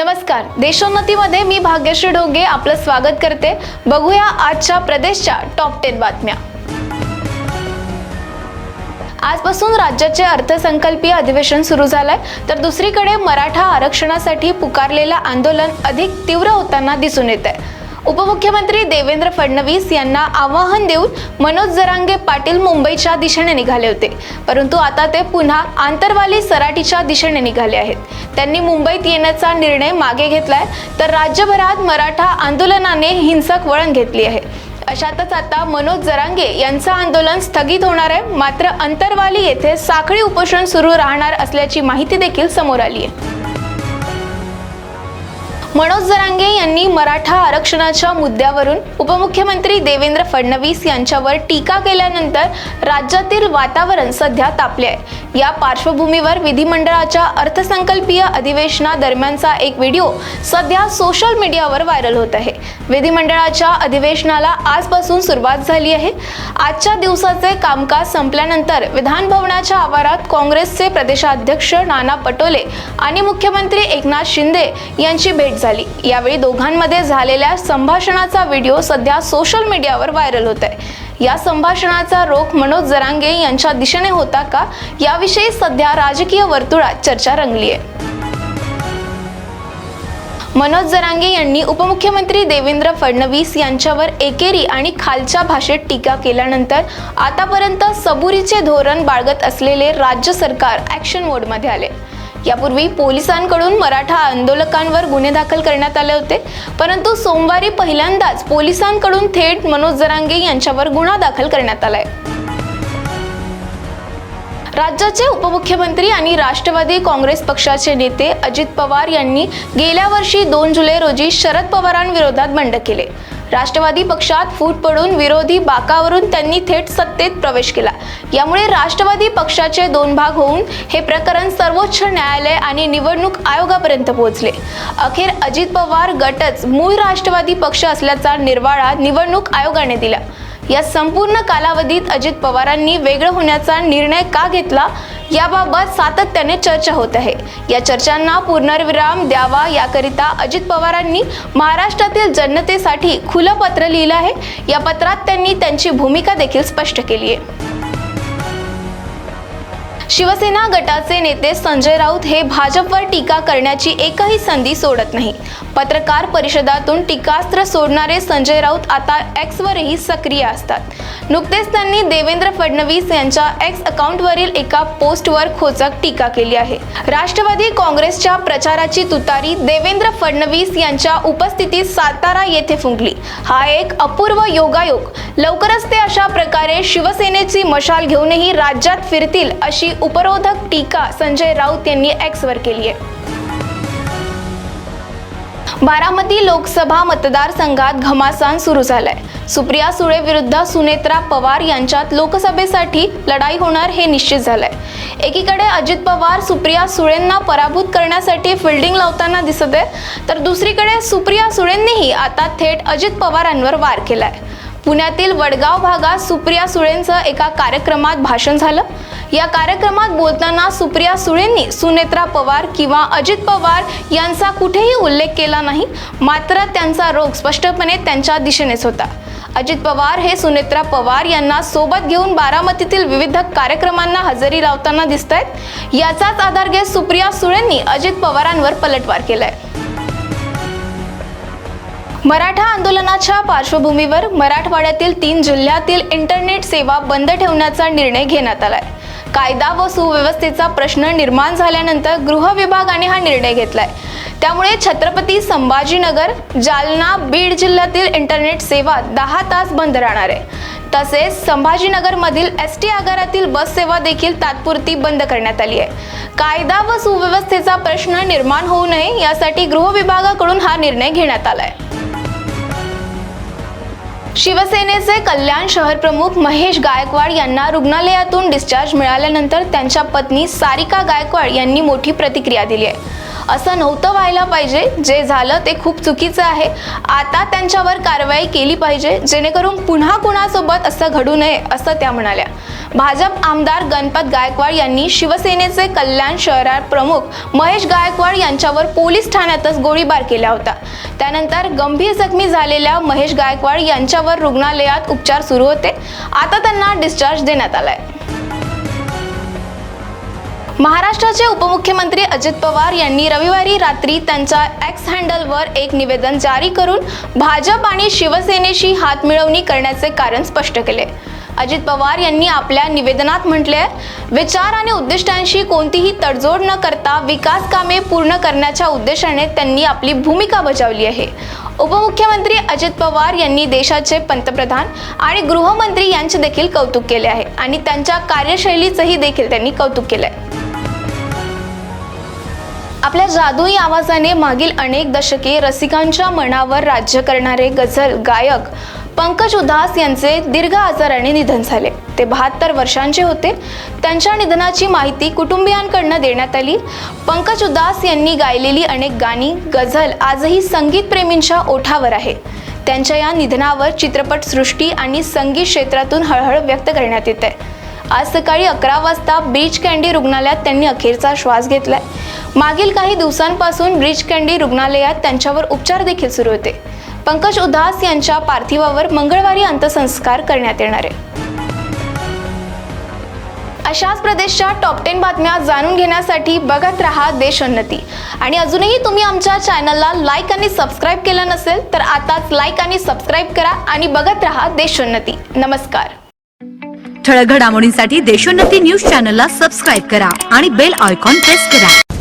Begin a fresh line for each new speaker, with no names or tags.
नमस्कार. देशोन्नतीमध्ये मी भाग्यश्री ढोगे आपलं स्वागत करते. बघूया आजच्या प्रदेशच्या टॉप टेन बातम्या. आजपासून राज्याचे अर्थसंकल्पीय अधिवेशन सुरू झालंय. तर दुसरीकडे मराठा आरक्षणासाठी पुकारलेलं आंदोलन अधिक तीव्र होताना दिसून येत आहे उपमुख्यमंत्री देवेंद्र फडणवीस यांना आवाहन देऊन मनोज जरांगे पाटील मुंबईच्या दिशेने निघाले होते. परंतु आता ते पुन्हा आंतरवाली सराटीच्या दिशेने निघाले आहेत. त्यांनी मुंबईत येण्याचा निर्णय मागे घेतलाय तर राज्यभरात मराठा आंदोलनाने हिंसक वळण घेतली आहे. अशातच आता मनोज जरांगे यांचं आंदोलन स्थगित होणार आहे मात्र अंतरवाली येथे साखळी उपोषण सुरू राहणार असल्याची माहिती देखील समोर आली आहे. मनोज जरांगे यांनी मराठा आरक्षणाच्या मुद्द्यावरून उपमुख्यमंत्री देवेंद्र फडणवीस यांच्यावर टीका केल्यानंतर राज्यातील वातावरण सध्या तापले आहे. या पार्श्वभूमीवर विधिमंडळाच्या अर्थसंकल्पीय अधिवेशनादरम्यानचा एक व्हिडिओ सध्या सोशल मीडियावर व्हायरल होत आहे. विधिमंडळाच्या अधिवेशनाला आजपासून सुरुवात झाली आहे. आजच्या दिवसाचे कामकाज संपल्यानंतर विधानभवनाच्या आवारात काँग्रेसचे प्रदेशाध्यक्ष नाना पटोले आणि मुख्यमंत्री एकनाथ शिंदे यांची भेट झाली. यावेळी दोघांमध्ये झालेल्या संभाषणाचा व्हिडिओ सध्या सोशल मीडियावर व्हायरल होत आहे या संभाषणाचा रोख मनोज जरांगे यांच्या दिशेने होता का? याविषयी सध्या राजकीय वर्तुळात चर्चा रंगली आहे मनोज जरांगे यांनी उपमुख्यमंत्री देवेंद्र फडणवीस यांच्यावर एकेरी आणि खालच्या भाषेत टीका केल्यानंतर आतापर्यंत सबुरीचे धोरण बाळगत असलेले राज्य सरकार ॲक्शन मोडमध्ये आले. यापूर्वी पोलिसांकडून मराठा आंदोलकांवर गुन्हे दाखल करण्यात आले होते. परंतु सोमवारी पहिल्यांदाच पोलिसांकडून थेट मनोज जरांगे यांच्यावर गुन्हा दाखल करण्यात आलाय. राज्याचे उपमुख्यमंत्री आणि राष्ट्रवादी काँग्रेस पक्षाचे नेते अजित पवार यांनी गेल्या वर्षी दोन जुलै रोजी शरद पवारांविरोधात बंड केले. राष्ट्रवादी पक्षात फूट पडून विरोधी बाकावरून त्यांनी थेट सत्तेत प्रवेश केला. यामुळे राष्ट्रवादी पक्षाचे दोन भाग होऊन हे प्रकरण सर्वोच्च न्यायालय आणि निवडणूक आयोगापर्यंत पोहोचले. अखेर अजित पवार गटच मूळ राष्ट्रवादी पक्ष असल्याचा निर्वाळा निवडणूक आयोगाने दिला. या संपूर्ण कालावधीत अजित पवारांनी वेगळं होण्याचा निर्णय का घेतला? याबाबत सातत्याने चर्चा होत आहे. या चर्चांना पूर्णविराम द्यावा याकरिता अजित पवारांनी महाराष्ट्रातील जनतेसाठी खुलं पत्र लिहिलं आहे. या पत्रात त्यांनी त्यांची भूमिका देखील स्पष्ट केली आहे. शिवसेना गटाचे नेते संजय राऊत हे भाजपवर टीका करण्याची एकही संधी सोडत नाही. पत्रकार परिषदातून टीकास्त्र सोडणारे संजय राऊत आता एक्सवरही सक्रिय असतात. नुकतेच त्यांनी देवेंद्र फडणवीस यांच्या एक्स अकाउंटवरील एका पोस्टवर खोचक टीका केली आहे. राष्ट्रवादी काँग्रेसच्या प्रचाराची तुतारी देवेंद्र फडणवीस यांच्या उपस्थितीत सातारा येथे फुंकली. हा एक अपूर्व योगायोग. लवकरच ते अशा प्रकारे शिवसेनेची मशाल घेऊनही राज्यात फिरतील अशी उपरोधक टीका संजय राऊत यांनी एक्सवर केली आहे. बारामती लोकसभा मतदारसंघात घमासान सुरू झालाय. सुप्रिया सुळे विरुद्ध सुनेत्रा पवार यांच्यात लोकसभेसाठी लढाई होणार हे निश्चित झालंय. एकीकडे अजित पवार सुप्रिया सुळेंना पराभूत करण्यासाठी फिल्डिंग लावताना दिसत आहे तर दुसरीकडे सुप्रिया सुळेंनीही आता थेट अजित पवारांवर वार केलाय. पुण्यातील वडगाव भागात सुप्रिया सुळेंचं एका कार्यक्रमात भाषण झालं. या कार्यक्रमात बोलताना सुप्रिया सुळेंनी सुनेत्रा पवार किंवा अजित पवार यांचा कुठेही उल्लेख केला नाही मात्र त्यांचा रोग स्पष्टपणे त्यांच्या दिशेनेच होता. अजित पवार हे सुनेत्रा पवार यांना सोबत घेऊन बारामतीतील विविध कार्यक्रमांना हजेरी लावताना दिसत आहेत याचाच आधार घेत सुप्रिया सुळेंनी अजित पवारांवर पलटवार केलाय. मराठा आंदोलनाच्या पार्श्वभूमीवर मराठवाड्यातील तीन जिल्ह्यातील इंटरनेट सेवा बंद ठेवण्याचा निर्णय घेण्यात आलाय. कायदा व सुव्यवस्थेचा प्रश्न निर्माण झाल्यानंतर गृह विभागाने हा निर्णय घेतलाय. त्यामुळे छत्रपती संभाजीनगर जालना बीड जिल्ह्यातील इंटरनेट सेवा दहा तास बंद राहणार आहे. तसेच संभाजीनगरमधील एस टी आगारातील बस सेवा देखील तात्पुरती बंद करण्यात आली आहे. कायदा व सुव्यवस्थेचा प्रश्न निर्माण होऊ नये यासाठी गृह विभागाकडून हा निर्णय घेण्यात आला आहे शिवसेनेचे कल्याण शहर प्रमुख महेश गायकवाड यांना रुग्णालयातून डिस्चार्ज मिळाल्यानंतर त्यांच्या पत्नी सारिका गायकवाड यांनी मोठी प्रतिक्रिया दिली आहे. असं नव्हतं व्हायला पाहिजे. जे झालं ते खूप चुकीचं आहे. आता त्यांच्यावर कारवाई केली पाहिजे. जेणेकरून पुन्हा कुणासोबत असं घडू नये असं त्या म्हणाल्या. भाजप आमदार गणपत गायकवाड यांनी शिवसेनेचे कल्याण शहरात प्रमुख महेश गायकवाड यांच्यावर पोलीस ठाण्यातच गोळीबार केला होता. त्यानंतर गंभीर जखमी झालेल्या महेश गायकवाड यांच्यावर रुग्णालयात उपचार सुरू होते. आता त्यांना डिस्चार्ज देण्यात आलाय. महाराष्ट्राचे उपमुख्यमंत्री अजित पवार यांनी रविवारी रात्री त्यांच्या एक्स हँडलवर एक निवेदन जारी करून भाजप आणि शिवसेनेशी हातमिळवणी करण्याचे कारण स्पष्ट केले. अजित पवार यांनी आपल्या निवेदनात म्हटले विचार आणि उद्दिष्टांशी कोणतीही तडजोड न करता विकास कामे पूर्ण करण्याच्या उद्देशाने त्यांनी आपली भूमिका बजावली आहे. उपमुख्यमंत्री अजित पवार यांनी देशाचे पंतप्रधान आणि गृहमंत्री यांचे देखील कौतुक केले आहे आणि त्यांच्या कार्यशैलीचंही देखील त्यांनी कौतुक केलं आहे आपल्या जादुई आवाजाने मागील अनेक दशके रसिकांच्या मनावर राज्य करणारे गझल गायक पंकज उधास यांचे दीर्घ आजाराने निधन झाले. ते बहात्तर वर्षांचे होते. त्यांच्या निधनाची माहिती कुटुंबियांकडनं देण्यात आली. पंकज उदास यांनी गायलेली अनेक गाणी गझल आजही संगीतप्रेमींच्या ओठावर आहे. त्यांच्या या निधनावर चित्रपटसृष्टी आणि संगीत क्षेत्रातून हळहळ व्यक्त करण्यात येत आहे आज सकाळी अकरा वाजता बीच कँडी रुग्णालयात त्यांनी अखेरचा श्वास घेतलाय. मागील काही दिवसांपासून ब्रिज कँडी रुग्णालयात त्यांच्यावर उपचार देखील सुरू होते. पंकज उदास यांच्या पार्थिवावर मंगळवारी अंत्यसंस्कार करण्यात येणार आहे. अशाच प्रदेशच्या टॉप टेन बातम्या जाणून घेण्यासाठी बघत रहा देशोन्नती आणि अजूनही तुम्ही आमच्या चॅनलला लाईक आणि सबस्क्राईब केलं नसेल तर आताच लाईक आणि सबस्क्राईब करा आणि बघत रहा देशोन्नती नमस्कार.
ठळक घडामोडींसाठी देशोन्नती न्यूज चॅनलला सबस्क्राईब करा आणि बेल आयकॉन प्रेस करा.